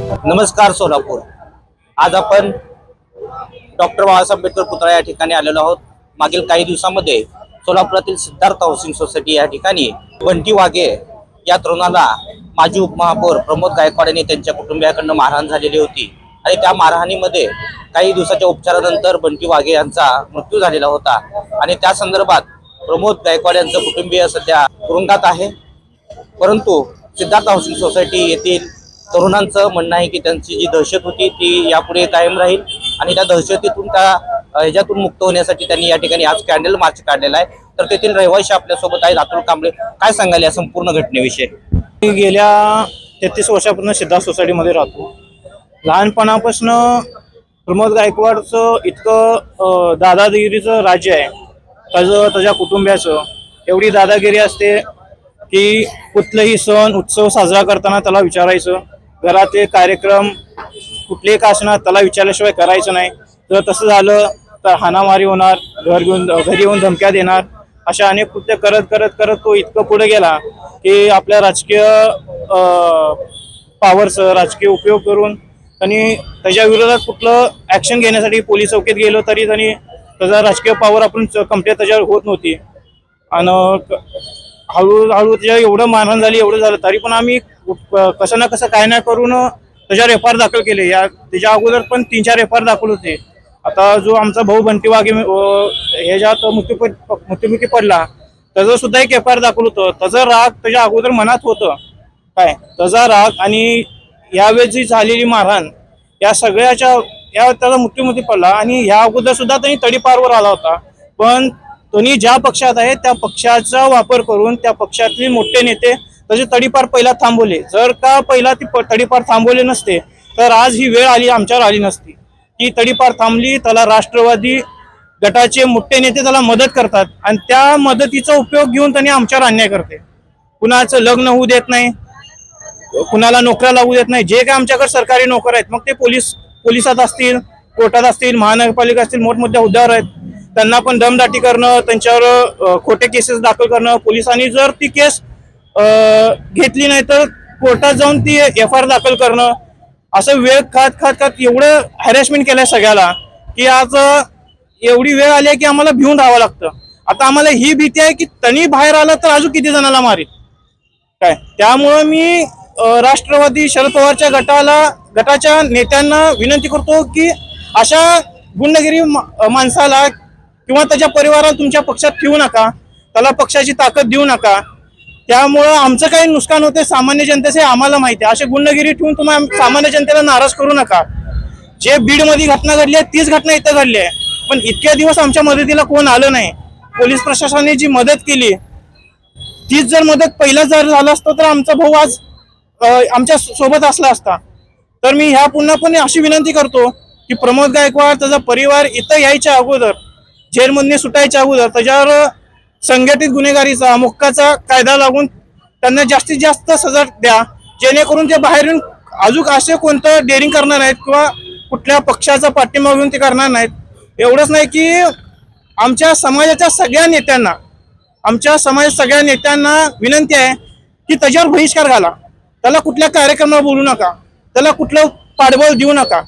नमस्कार सोलापूर. आज आपण डॉक्टर बाबासाहेब आंबेडकर पुतळा या ठिकाणी आलेलो आहोत. मागील काही दिवसामध्ये सोलापुरातील सिद्धार्थ हाऊसिंग सोसायटी या ठिकाणी बंटी वाघे या तरुणाला माजी उपमहापौर प्रमोद गायकवाड यांनी त्यांच्या कुटुंबियाकडनं मारहाण झालेली होती. आणि त्या मारहाणीमध्ये काही दिवसाच्या उपचारानंतर बंटी वाघे यांचा मृत्यू झालेला होता. आणि त्या संदर्भात प्रमोद गायकवाड यांचं कुटुंबीय सध्या तुरुंगात आहे. परंतु सिद्धार्थ हाऊसिंग सोसायटी येथील तरुणांचं म्हणणं आहे की त्यांची जी दहशत होती ती यापुढे कायम राहील आणि त्या दहशतीतून त्या ह्याच्यातून मुक्त होण्यासाठी त्यांनी या ठिकाणी आज कॅन्डल मार्च काढलेला आहे. तर तेथील रहिवाशी आपल्यासोबत आहेत अतुल कांबळे. काय सांगाल या संपूर्ण घटनेविषयी? मी गेल्या तेहतीस वर्षापासून सिद्धार्थ सोसायटीमध्ये राहतो. लहानपणापासून प्रमोद गायकवाडचं इतकं दादागिरीचं राज्य आहे. त्याचं त्याच्या कुटुंबियाचं. एवढी दादागिरी असते की कुठलंही सण उत्सव साजरा करताना त्याला विचारायचं. घरातले कार्यक्रम कुठलेही का असणार त्याला विचारल्याशिवाय करायचं नाही. जर तसं झालं तर हाणामारी होणार घर घेऊन घरी येऊन धमक्या देणार. अशा अनेक कृत्य करत करत करत तो इतकं पुढे गेला की आपल्या राजकीय पॉवरचं राजकीय उपयोग करून त्यांनी त्याच्या विरोधात कुठलं ऍक्शन घेण्यासाठी पोलीस चौकीत गेलो तरी त्यांनी त्याचा राजकीय पॉवर आपण कंप्लेंट त्याच्यावर होत नव्हती. आणि हळूहळू त्याच्या एवढं मारहाण झाली एवढं झालं तरी पण आम्ही कसं ना कसं काय नाही करून त्याच्यावर एफ आर दाखल केले या त्याच्या अगोदर पण तीन चार एफ आर दाखल होते. आता जो आमचा भाऊ बंटी वाघे ह्याच्यात मृत्यू मृत्युमुखी पडला त्याचं सुद्धा एक एफ आर दाखल होतं. त्याचा राग त्याच्या अगोदर मनात होतं. काय? त्याचा राग आणि यावेळेस जी झालेली मारहाण या सगळ्याच्या या त्याचा मृत्यूमुखी पडला आणि ह्या अगोदर सुद्धा त्यांनी तडीपारवर आला होता. पण त्यांनी ज्या पक्षात आहे त्या पक्षाचा वापर करून त्या पक्षातले मोठे नेते तसे तडीपार पहिला थांबवले. जर का पहिला ती प- तडीपार थांबवले नसते तर आज ही वेळ आली आमच्यावर आली नसती. ती तडीपार थांबली त्याला राष्ट्रवादी गटाचे मोठे नेते त्याला मदत करतात आणि त्या मदतीचा उपयोग घेऊन त्यांनी आमच्यावर अन्याय करते. कुणाचं लग्न होऊ देत नाही कुणाला नोकऱ्या लागू देत नाही जे काय आमच्याकडे सरकारी नोकर आहेत मग ते पोलीस पोलिसात असतील कोर्टात असतील महानगरपालिका असतील मोठमोठ्या हुद्द्यावर आहेत. त्यांना पण दमदाटी करणं त्यांच्यावर खोटे केसेस दाखल करणं पोलिसांनी जर ती केस घेतली नाही तर कोर्टात जाऊन ती एफ आर दाखल करणं असं वेळ खात खात खात एवढं हॅरेसमेंट केलंय सगळ्याला की आज एवढी वेळ आली आहे की आम्हाला भिवून राहावं लागतं. आता आम्हाला ही भीती आहे की त्यांनी बाहेर आलं तर अजून किती जणाला मारेल काय? त्यामुळं मी राष्ट्रवादी शरद पवारच्या गटाला गटाच्या नेत्यांना विनंती करतो की अशा गुंडगिरी माणसाला किंवा त्याच्या परिवाराला तुमच्या पक्षात ठेवू नका त्याला पक्षाची ताकद देऊ नका. त्यामुळं आमचं काही नुकसान होते सामान्य जनतेचे आम्हाला माहिती आहे. असे गुंडगिरी ठेवून तुम्ही सामान्य जनतेला नाराज करू नका. जे बीडमध्ये घटना घडली आहे तीच घटना इथं घडली आहे. पण इतक्या दिवस आमच्या मदतीला कोण आलं नाही. पोलीस प्रशासनाने जी मदत केली तीच जर मदत पहिला जर झाला असतं तर आमचा भाऊ आज आमच्यासोबत असला असता. तर मी ह्या पुन्हा पण अशी विनंती करतो की प्रमोद गायकवाड त्याचा परिवार इथं यायच्या अगोदर जेलमधने सुटायच्या अगोदर त्याच्यावर संघटित गुन्हेगारीचा मुक्काचा कायदा लागून त्यांना जास्तीत जास्त सजा द्या जेणेकरून ते बाहेरून अजून असे कोणतं डेअरिंग करणार नाहीत किंवा कुठल्या पक्षाचा पाठिंबा घेऊन ते करणार नाहीत. एवढंच नाही की आमच्या समाजाच्या सगळ्या नेत्यांना आमच्या समाजात सगळ्या नेत्यांना विनंती आहे की त्याच्यावर बहिष्कार घाला. त्याला कुठल्या कार्यक्रमाला बोलू नका. त्याला कुठलं पाठबळ देऊ नका.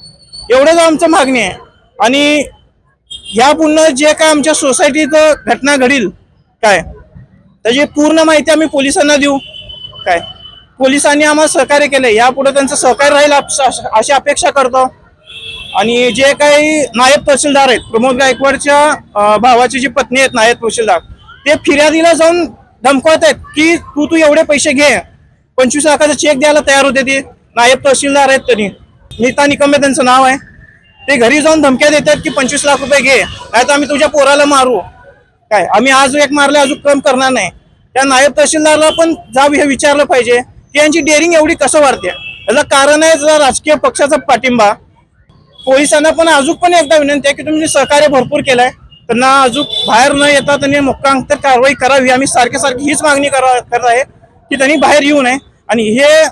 एवढंच आमचं मागणी आहे. आणि ह्या पुन्हा जे काय आमच्या सोसायटीत घटना घडील काय? त्याची पूर्ण माहिती आम्ही पोलिसांना देऊ. काय? पोलिसांनी आम्हाला सहकार्य केलं यापुढे त्यांचं सहकार्य राहील अशी अपेक्षा करतो. आणि जे काही नायब तहसीलदार आहेत प्रमोद गायकवाडच्या भावाची जी पत्नी आहेत नायब तहसीलदार ते फिर्यादीला जाऊन धमकवत आहेत की तू तू एवढे पैसे घे. पंचवीस लाखाचा चेक द्यायला तयार होते ते. नायब तहसीलदार आहेत त्यांनी. नीता निकमे त्यांचं नाव आहे. ते घरी जाऊन धमक्या देतात की पंचवीस लाख रुपये घे. नाही तर आम्ही तुझ्या पोराला मारू. काय? आम्ही आज एक मारले अजून कम करणार नाही. त्या नायब तहसीलदारला पण जा हे विचारलं पाहिजे. की यांची डेअरिंग एवढी कसं वाढते? याचं कारण आहे जरा राजकीय पक्षाचा पाठिंबा. पोलिसांना पण अजून पण एकदा विनंती आहे की तुम्ही सहकार्य भरपूर केलंय त्यांना अजून बाहेर न येता त्यांनी मुक्कांतर कारवाई करावी. आम्ही सारखे सारखी हीच मागणी करा करत आहे की त्यांनी बाहेर येऊ नये. आणि हे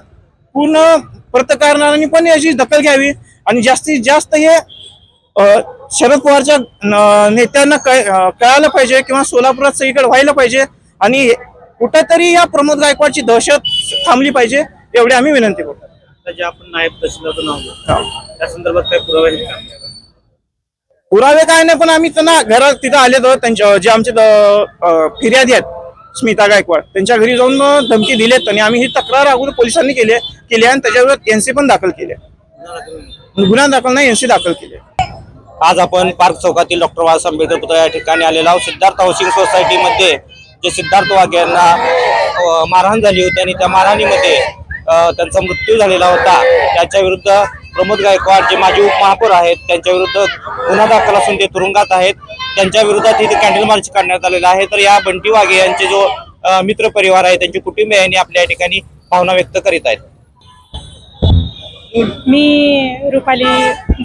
पूर्ण पत्रकारांनी पण याची दखल घ्यावी. आणि जास्तीत जास्त हे शरद पवारच्या नेत्यांना कळायला पाहिजे किंवा सोलापुरात सगळीकडे व्हायला पाहिजे आणि कुठंतरी या प्रमोद गायकवाडची दहशत थांबली पाहिजे एवढी आम्ही विनंती करतो. आता जे आपण नायब तहसीलदार नाव घेतो, त्या संदर्भात काही पुरावे आहेत का? पुरावे काय नाही पण आम्ही त्यांना घरात तिथं आले तर त्यांच्या जे आमचे फिर्यादी आहेत स्मिता गायकवाड त्यांच्या घरी जाऊन धमकी दिलेत आणि आम्ही ही तक्रार अगोदर पोलिसांनी केली केली आणि त्याच्यावर एनसी पण दाखल केली गुन्हा दाखल नाही. एनसी दाखल केली आज आपण पार्क चौकातील डॉक्टर बाबासाहेब आंबेडकर पुतळा या ठिकाणी आलेलो आहोत. सिद्धार्थ हाऊसिंग सोसायटीमध्ये जे सिद्धार्थ वाघ यांना मारहाण झाली होती आणि त्या मारहाणीमध्ये त्यांचा मृत्यू झालेला होता. त्याच्याविरुद्ध प्रमोद गायकवाड जे माजी उपमहापौर आहेत त्यांच्या विरुद्ध गुन्हा दाखल असून ते तुरुंगात आहेत. त्यांच्या विरोधात इथे कॅन्डल मार्च काढण्यात आलेला आहे. तर या बंटी वाघे यांचे जो मित्र परिवार आहे त्यांचे कुटुंबीय यांनी आपल्या या ठिकाणी भावना व्यक्त करीत आहेत. मी रुपाली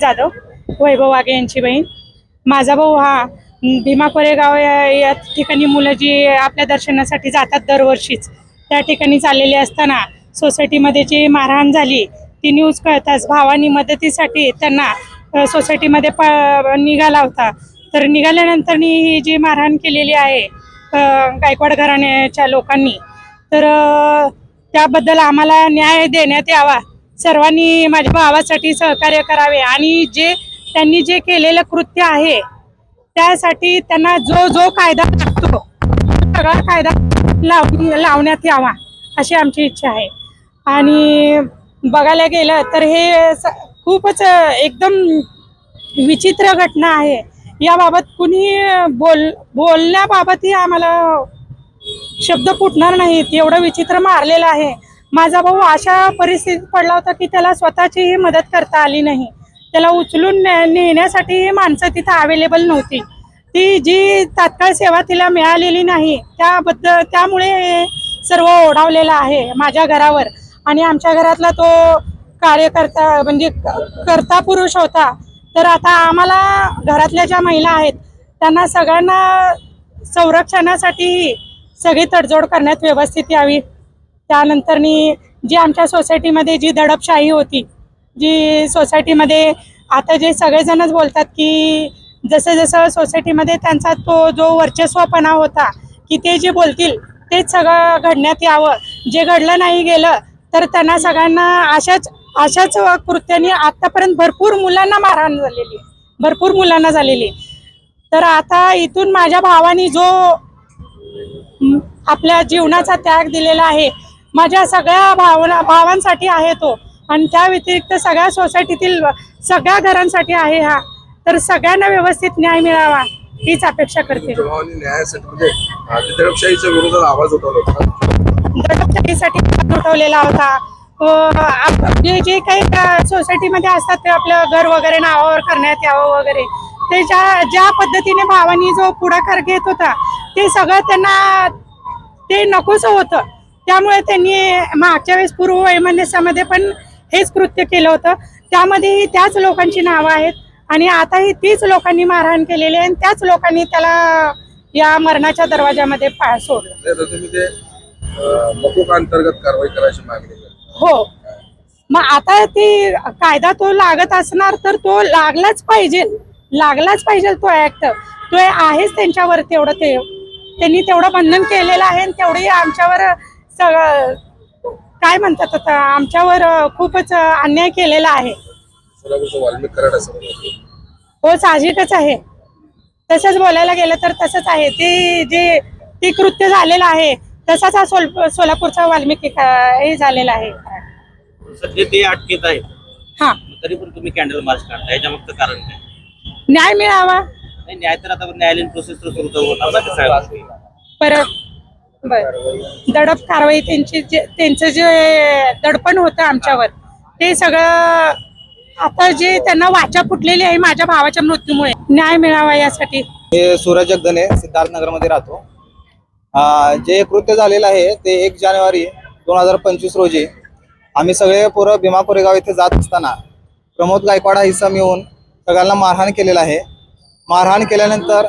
जाधव. वैभव वाघे यांची बहीण. माझा भाऊ हा भीमा कोरेगाव या या ठिकाणी मुलं जी आपल्या दर्शनासाठी जातात दरवर्षीच. त्या ठिकाणी चाललेली असताना सोसायटीमध्ये जी मारहाण झाली ती न्यूज कळताच भावानी मदतीसाठी त्यांना अ, सोसायटीमध्ये प निघाला होता. तर निघाल्यानंतर ही जी मारहाण केलेली आहे अ, गायकवाड घराण्याच्या लोकांनी तर अ, त्याबद्दल आम्हाला न्याय देण्यात यावा. सर्वांनी माझ्या भावासाठी सहकार्य करावे आणि जे त्यांनी जे केलेलं कृत्य आहे त्यासाठी त्यांना जो जो कायदा लागतो सगळा कायदा लाव लावण्यात यावा अशी आमची इच्छा आहे. आणि बघायला गेलं तर हे स- खूपच एकदम विचित्र घटना आहे. याबाबत कुणी बोल बोलण्याबाबतही आम्हाला शब्द फुटणार नाहीत एवढं विचित्र मारलेलं आहे. माझा भाऊ अशा परिस्थितीत पडला होता की त्याला स्वतःचीही मदत करता आली नाही. त्याला उचलून ने- नेण्यासाठी माणसं तिथं अवेलेबल नव्हती. ती जी तात्काळ सेवा तिला मिळालेली नाही त्याबद्दल त्यामुळे सर्व ओढावलेलं आहे माझ्या घरावर. आणि आमच्या घरातला तो कार्यकर्ता म्हणजे कर्ता पुरुष होता. तर आता आम्हाला घरातल्या ज्या महिला आहेत त्यांना सगळ्यांना संरक्षणासाठी सगळी तडजोड करण्यात व्यवस्थित यावी. त्यानंतरनी जी आमच्या सोसायटीमध्ये जी दडपशाही होती जी सोसायटीमध्ये आता जे सगळेजणच बोलतात की जसं जसं सोसायटीमध्ये त्यांचा तो जो वर्चस्वपणा होता की ते जे बोलतील तेच सगळं घडण्यात यावं जे घडलं नाही गेलं तर त्यांना सगळ्यांना अशाच अशाच कृत्याने आत्तापर्यंत भरपूर मुलांना मारहाण झालेली आहे. भरपूर मुलांना झालेली तर आता इथून माझ्या भावानी जो आपल्या जीवनाचा त्याग दिलेला आहे माझ्या सगळ्या भावना भावांसाठी आहे तो आणि त्या व्यतिरिक्त सगळ्या सोसायटीतील सगळ्या घरांसाठी आहे हा. तर सगळ्यांना व्यवस्थित न्याय मिळावा हीच अपेक्षा करते. न्यायासाठी म्हणजे दडपशाहीच्या विरोधात आवाज उठवला दडपशाहीसाठी उठवलेला होता. आप- जे जे काही सोसायटीमध्ये असतात ते आपलं घर वगैरे नावावर करण्यात यावं वगैरे. ते ज्या ज्या पद्धतीने भावानी जो पुढाकार घेत होता ते सगळं त्यांना ते नकोस होतं. त्यामुळे त्यांनी मागच्या वेळेस पूर्व वैमनस्यामध्ये पण हेच कृत्य केलं होतं. त्यामध्येही त्याच लोकांची नावं आहेत आणि आताही तीच लोकांनी मारहाण केलेली आहे आणि त्याच लोकांनी त्याला या मरणाच्या दरवाजामध्ये पा सोडलं. नाही तर तुम्ही ते अं, मकोका अंतर्गत कारवाई करायची मागणी केली. हो. मग आता ती कायदा तो लागत असणार तर तो लागलाच पाहिजे. लागलाच पाहिजे तो ऍक्ट तो आहेच त्यांच्यावर तेवढं ते त्यांनी तेवढं बंधन केलेलं आहे आणि तेवढी आमच्यावर सगळं काय म्हणतात आता? आमच्यावर खूपच अन्याय केलेला आहे. हो साहजिकच आहे. तसंच बोलायला गेलं तर तसंच आहे. ते जे ते कृत्य झालेलं आहे तसाच हा सोल सोलापूरचा वाल्मिकी हे झालेला आहे. सध्या ते अटकेत आहेत. हा. तरी पण तुम्ही कॅन्डल मार्च काढता याच्या मागचं कारण काय? न्याय मिळावा. नाही न्याय तर आता न्यायालयीन प्रोसेस तर सुरू होणार ना ते साहेब. परत बर. दडप कारवाई त्यांची जे त्यांचं जे दडपण होतं आमच्यावर ते सगळं आता जे त्यांना वाचा फुटलेली आहे माझ्या भावाच्या मृत्यूमुळे न्याय मिळावा यासाठी. मी सूरज जगदने सिद्धार्थनगरमध्ये राहतो. जे कृत्य झालेलं आहे ते एक जानेवारी दोन हजार पंचवीस रोजी आम्ही सगळे पोरं भीमा कोरेगाव येथे जात असताना प्रमोद गायकवाड हा हिस्सा मिळून सगळ्यांना मारहाण केलेला आहे. मारहाण केल्यानंतर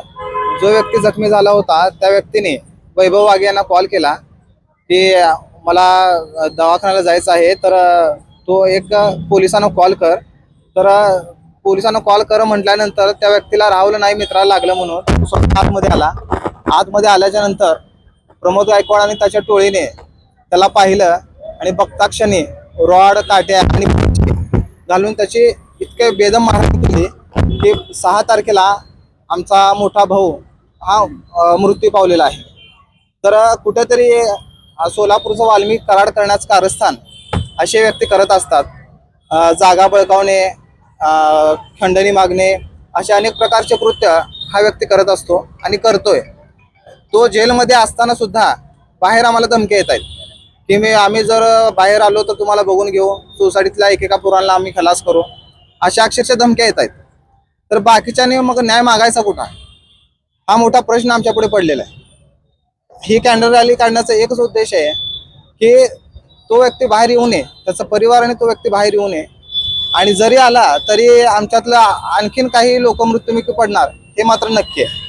जो व्यक्ती जखमी झाला होता त्या व्यक्तीने वैभव वाघ यांना कॉल केला की मला दवाखान्याला जायचं आहे तर तो एक पोलिसांना कॉल कर. तर पोलिसांना कॉल कर म्हटल्यानंतर त्या व्यक्तीला रावलं नाही मित्राला लागलं म्हणून स्वतः आतमध्ये आला. आतमध्ये आल्याच्यानंतर प्रमोद गायकवाड आणि त्याच्या टोळीने त्याला पाहिलं आणि बघता क्षणी रॉड काट्या आणि घालून त्याची इतके बेदम मारहाण केली की सहा तारखेला आमचा मोठा भाऊ हा मृत्यू पावलेला आहे. तर कुठेतरी सोलापूरचं वाल्मिक कराड करण्याचं कारस्थान असे व्यक्ती करत असतात. जागा बळकावणे खंडणी मागणे असे अनेक प्रकारचे कृत्य हा व्यक्ती करत असतो आणि करतोय. तो जेलमध्ये असताना सुद्धा बाहेर आम्हाला धमक्या येत आहेत. की मी आम्ही जर बाहेर आलो तर तुम्हाला बघून घेऊ. सोसायटीतल्या एकेका पुरांना आम्ही खलास करू. अशा अक्षरशः धमक्या येत आहेत. तर बाकीच्याने मग न्याय मागायचा कुठं? हा मोठा प्रश्न आमच्यापुढे पडलेला आहे. ही कॅन्डल रॅली काढण्याचा एकच उद्देश आहे की तो व्यक्ती बाहेर येऊ नये त्याचा परिवार आणि तो व्यक्ती बाहेर येऊ नये. आणि जरी आला तरी आमच्यातलं आणखीन काही लोक मृत्युमुखी पडणार हे मात्र नक्की आहे.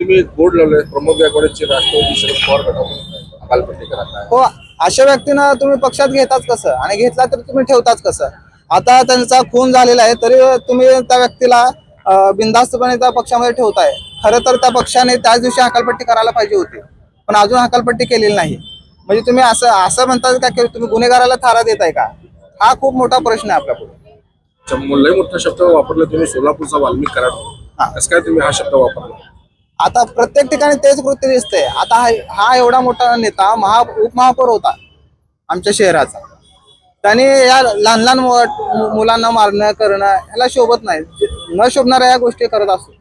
तुम्ही एक बोर्ड लावले प्रमोद गायकवाडचे राष्ट्रवादी शरद पवार गटामध्ये अकालपट्टी करा हो अशा व्यक्तींना तुम्ही पक्षात घेताच कसं? आणि घेतला तर तुम्ही ठेवताच कसं? आता त्यांचा खून झालेला आहे तरी तुम्ही त्या व्यक्तीला अं, बिनधास्तपणे त्या पक्षामध्ये ठेवताय. खरं तर त्या पक्षाने त्याच दिवशी हकालपट्टी करायला पाहिजे होती. पण अजून हकालपट्टी केलेली नाही. म्हणजे तुम्ही असं असं म्हणतात का की तुम्ही गुन्हेगाराला थारा देताय का? हा खूप मोठा प्रश्न आहे आपल्या पुढे लय मोठा शब्द वापरला तुम्ही सोलापूरचा वाल्मिक कराड हा. कसं काय तुम्ही हा शब्द वापरला? आता प्रत्येक ठिकाणी तेच कृत्य दिसतंय. आता हा हा एवढा मोठा नेता महा उपमहापौर होता आमच्या शहराचा. त्याने या लहान लहान मुलांना मारणं करणं ह्याला शोभत नाही. न शोभणाऱ्या या गोष्टी करत असतो.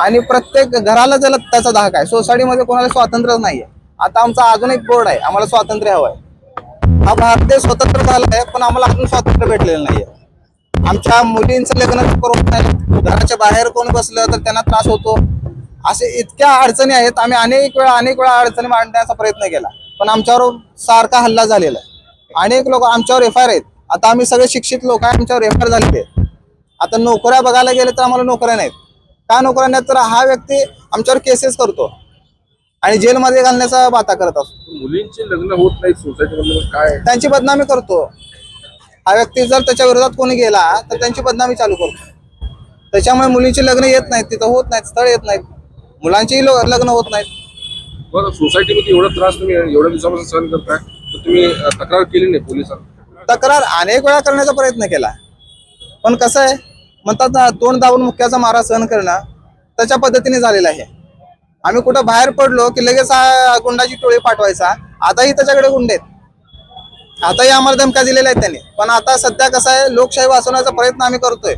आणि प्रत्येक घराला त्याला त्याचा धाक आहे सोसायटीमध्ये कोणाला स्वातंत्र्य नाहीये. आता आमचा अजून एक बोर्ड आहे आम्हाला स्वातंत्र्य हवं आहे हा भारत देश स्वतंत्र झाला आहे पण आम्हाला अजून स्वातंत्र्य भेटलेलं नाहीये. आमच्या मुलींचं लग्न करून नाही घराच्या बाहेर कोण बसलं तर त्यांना त्रास होतो. असे इतक्या अडचणी आहेत आम्ही अनेक वेळा अनेक वेळा अडचणी मांडण्याचा प्रयत्न केला. पण आमच्यावर सारखा हल्ला झालेला आहे. अनेक लोक आमच्यावर एफ आय आर आहेत. आता आम्ही सगळे शिक्षित लोक आहे आमच्यावर एफ आय आर झालेले आहेत. आता नोकऱ्या बघायला गेले तर आम्हाला नोकऱ्या नाहीत. का नोकऱ्या नाहीत? तर हा व्यक्ती आमच्यावर केसेस करतो. आणि जेलमध्ये घालण्याचा बाता करत असतो. मुलींचे लग्न होत नाहीत सोसायटीमध्ये काय? त्यांची बदनामी करतो. हा व्यक्ती जर त्याच्या विरोधात कोणी गेला तर त्यांची बदनामी चालू करतो. त्याच्यामुळे मुलींची लग्न येत नाहीत तिथं होत नाहीत स्थळ येत नाहीत. मुलांचीही लग्न होत नाहीत. बरं सोसायटीमध्ये एवढा त्रास तुम्ही एवढ्या दिवसापासून सहन करताय तर तुम्ही तक्रार केली नाही पोलिसांना? तक्रार अनेक वेळा करण्याचा प्रयत्न केला. पण कसं आहे म्हणतात ना तोंड दाबून मुक्याचा मारा सहन करणं त्याच्या पद्धतीने झालेला आहे. आम्ही कुठं बाहेर पडलो की लगेच हा गुंडाची टोळी पाठवायचा. आताही त्याच्याकडे गुंड आहेत. आताही आम्हाला धमका दिलेल्या आहेत त्यांनी. पण आता सध्या कसं आहे लोकशाही वाचवण्याचा प्रयत्न आम्ही करतोय.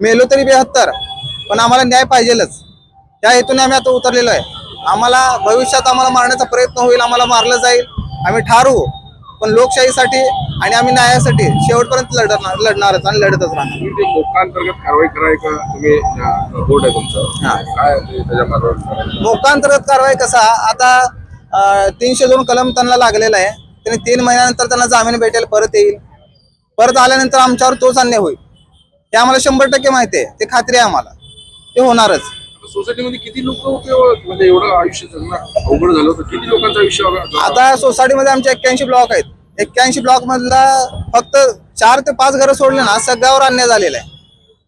मेलो तरी बेहत्तर पण आम्हाला न्याय पाहिजेलच. त्या हेतूने आम्ही आता उतरलेलो आहे. आम्हाला भविष्यात आम्हाला मारण्याचा प्रयत्न होईल आम्हाला मारलं जाईल. आम्ही ठारू पण लोकशाहीसाठी आणि आम्ही न्यायासाठी शेवटपर्यंत लढणार लढणारच आणि लढतच राहणार. तुम्ही ते मोक्कांतर्गत कारवाई कराय का तुम्ही अं, बोर्ड आहे तुमचं? हा. काय ते त्याच्या मार्गावर मोकांतर्गत कारवाई कसा? आता अं, तीनशे दोन कलम त्यांना लागलेला आहे. त्यांनी तीन महिन्यानंतर त्यांना जामीन भेटेल परत येईल. परत आल्यानंतर आमच्यावर तोच अन्याय होईल. हे आम्हाला शंभर टक्के माहिती आहे. ते खात्री आहे आम्हाला. ते होणारच. सोसायटीमध्ये किती लोक होते हो? म्हणजे एवढं आयुष्य अवघड झालं होतं. किती लोकांचं आयुष्य अवघड- आता सोसायटीमध्ये आमचे एक्क्याऐंशी ब्लॉक आहेत. एक्क्याऐंशी ब्लॉक मधला फक्त चार ते पाच घरं सोडले ना सगळ्यावर अन्याय झालेला आहे.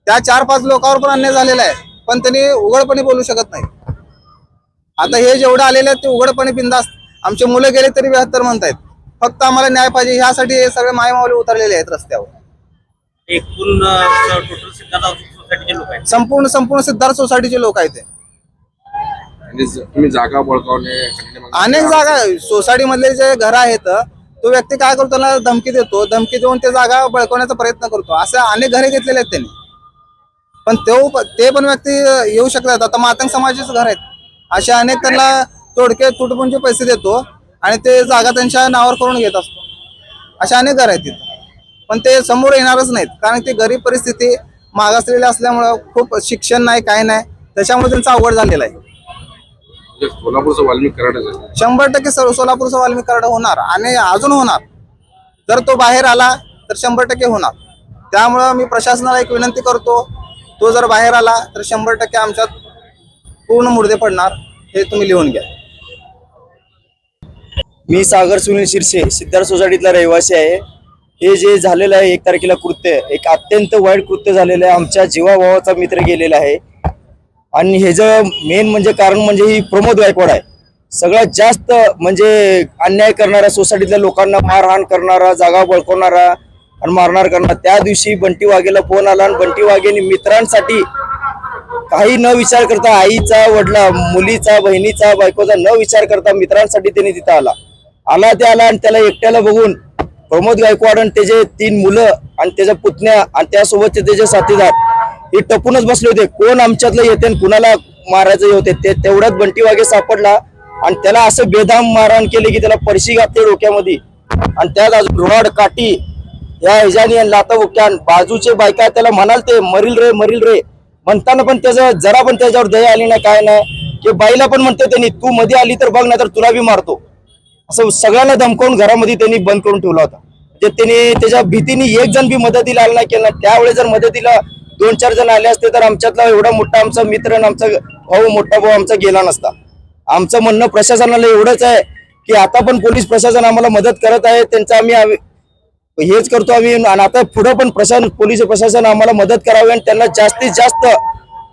त्या चार पाच लोकांवर पण अन्याय झालेला आहे पण त्यांनी उघडपणे बोलू शकत नाही. आता हे जेवढे आलेले आहेत ते उघडपणे बिंदास्त आमचे मुलं गेले तरी बेहत्तर म्हणतायत. फक्त आम्हाला न्याय पाहिजे ह्यासाठी हे सगळे मायमावले उतरलेले आहेत रस्त्यावर. एकूण टोटल सिद्धार्थ हाऊसिंग सोसायटीचे लोक आहेत. संपूर्ण संपूर्ण सिद्धार्थ सोसायटीचे लोक आहेत ते. ज- तुम्ही जागा बळकावणे खंडणी मागणे- अनेक जागा सोसायटी मधले जे घर आहेत तो व्यक्ती काय करतो त्याला धमकी देतो धमकी देऊन ते जागा बळकवण्याचा प्रयत्न करतो. असे अनेक घरे घेतलेले आहेत त्यांनी. पण तो ते पण व्यक्ती येऊ शकतात. आता मातंग समाजाचे घर आहेत. असे अनेक त्यांना तोडके तुटपुंचे पैसे देतो आणि ते जागा त्यांच्या नावावर करून घेत असतो. असे अनेक घर आहेत तिथं. पण ते समोर येणारच नाहीत. कारण ते गरीब परिस्थिती मागासलेली असल्यामुळं खूप शिक्षण नाही काय नाही. त्याच्यामुळे त्यांचं अवघड झालेलं आहे. सोलापूरचं वाल्मिक कराडच आहे. शंभर टक्के सोलापूरचा वाल्मिक कराड होणार आणि अजून होणार. जर तो बाहेर आला तर शंभर टक्के होणार. त्यामुळं मी प्रशासनाला एक विनंती करतो तो जर बाहेर आला तर शंभर टक्के आमच्यात पूर्ण मुर्दे पडणार हे तुम्ही लिहून घ्या. मी सागर सुनील शिरसे सिद्धार्थ सोसायटीतला रहिवासी आहे. हे जे झालेलं आहे एक तारखेला कृत्य एक अत्यंत वाईट कृत्य झालेलं आहे. आमच्या जीवाभावाचा मित्र गेलेला आहे. आणि ह्याचं मेन म्हणजे कारण म्हणजे ही प्रमोद गायकवाड आहे. सगळ्यात जास्त म्हणजे अन्याय करणारा सोसायटीतल्या लोकांना मारहाण करणारा जागा बळकवणारा आणि मारणार करणारा त्या दिवशी बंटी वाघेला फोन आला आणि बंटी वाघेने मित्रांसाठी काही न विचार करता आईचा वडला मुलीचा बहिणीचा बायकोचा न विचार करता मित्रांसाठी त्याने तिथं आला. आला ते आला आणि त्याला एकट्याला बघून प्रमोद गायकवाड आणि त्याचे तीन मुलं आणि त्याच्या पुतण्या आणि त्यासोबतचे त्याचे साथीदार हे टपूनच बसले होते. कोण आमच्यातलं येते कुणाला मारायचं होते ते तेवढ्यात बंटी वागे सापडला आणि त्याला असं बेधाम मारहाण केले की त्याला परशी घातली डोक्यामध्ये. आणि त्यात अजून रॉड काठी या ह्याच्याने लाता बुक्यान बाजूचे बायका त्याला म्हणाल ते मरील रे मरील रे. म्हणताना पण त्याचं जरा पण त्याच्यावर दया आली नाही काय नाही. की बाईला पण म्हणते त्यांनी तू मध्ये आली तर बघ ना तर तुला बी मारतो. असं सगळ्यांना धमकावून घरामध्ये त्यांनी बंद करून ठेवला होता. म्हणजे त्यांनी त्याच्या भीतीने एक जण बी मदतीला आला नाही केला. त्यावेळेस जर मदतीला दोन चार जण आले असते तर आमच्यातला एवढा मोठा आमचा मित्र आणि आमचा भाऊ मोठा भाऊ आमचा गेला नसता. आमचं म्हणणं प्रशासनाला एवढंच आहे की आता पण पोलीस प्रशासन आम्हाला मदत करत आहे त्यांचं आम्ही हेच करतो आम्ही. आणि आता पुढं पण प्रशासन पोलीस प्रशासन आम्हाला मदत करावी आणि त्यांना जास्तीत जास्त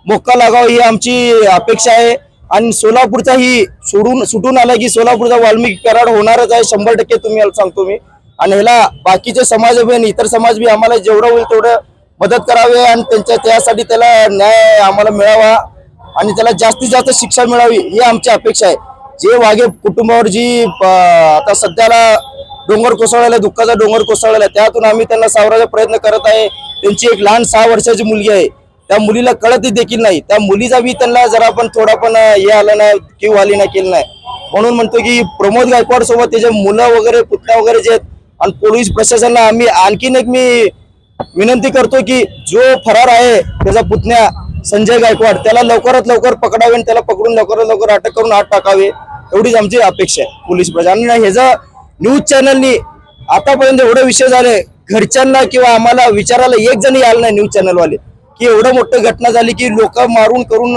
मोक्का लागावा ही आमची अपेक्षा आहे. आणि सोलापूरचा ही सोडून सुटून आला की सोलापूरचा वाल्मिकी कराड होणारच आहे शंभर टक्के तुम्ही सांगतो मी. आणि ह्याला बाकीचे समाज बी आणि इतर समाज बी आम्हाला जेवढं होईल तेवढं मदत करावी आणि त्यांच्या त्यासाठी त्याला न्याय आम्हाला मिळावा आणि त्याला जास्तीत जास्त शिक्षा मिळावी ही आमची अपेक्षा आहे. जे वाघे कुटुंबावर जी आता सध्याला डोंगर कोसळलेला दुःखाचा डोंगर कोसळलेला त्यातून आम्ही त्यांना सावरायचा प्रयत्न करत आहे. त्यांची एक लहान सहा वर्षाची मुलगी आहे. त्या मुलीला कळत देखील नाही. त्या मुलीचा बी त्यांना जरा पण थोडा पण हे आलं नाही किंवा आली नाही केलं नाही. म्हणून म्हणतो की प्रमोद गायकवाड सोबत त्याचे मुलं वगैरे पुतण्या वगैरे जे आहेत आणि पोलीस प्रशासनाला आम्ही आणखीन एक मी विनंती करतो की जो फरार आहे त्याचा पुतण्या संजय गायकवाड त्याला लवकरात लवकर पकडावे आणि त्याला पकडून लवकरात लवकर अटक करून आत टाकावे एवढीच आमची अपेक्षा आहे पोलीस प्रशासन. आणि ह्याचा न्यूज चॅनलनी आतापर्यंत एवढे विषय झाले घरच्यांना किंवा आम्हाला विचारायला एक जणी आलं नाही न्यूज चॅनलवाले की एवढं मोठं घटना झाली की लोक मारून करून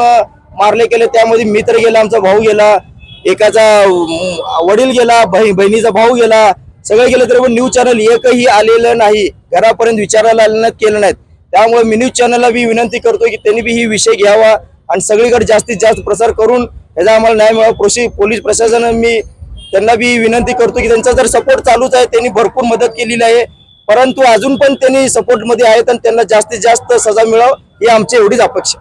मारले गेले त्यामध्ये मित्र गेला आमचा भाऊ गेला एकाचा वडील गेला बहिणीचा भाऊ गेला सगळं गेलं तर पण न्यूज चॅनल एकही आलेलं नाही. घरापर्यंत विचारायला आलेलं केलं नाहीत. त्यामुळे मी न्यूज चॅनलला मी विनंती करतो की त्यांनी बी ही विषय घ्यावा आणि सगळीकडे जास्तीत जास्त प्रसार करून याचा आम्हाला न्याय मिळावा. कृषी पोलीस प्रशासन मी त्यांना बी विनंती करतो की त्यांचा जर सपोर्ट चालूच आहे त्यांनी भरपूर मदत केलेली आहे. परंतु अजून पण त्यांनी सपोर्टमध्ये आहेत आणि त्यांना जास्तीत जास्त सजा मिळावं ही आमची एवढीच अपेक्षा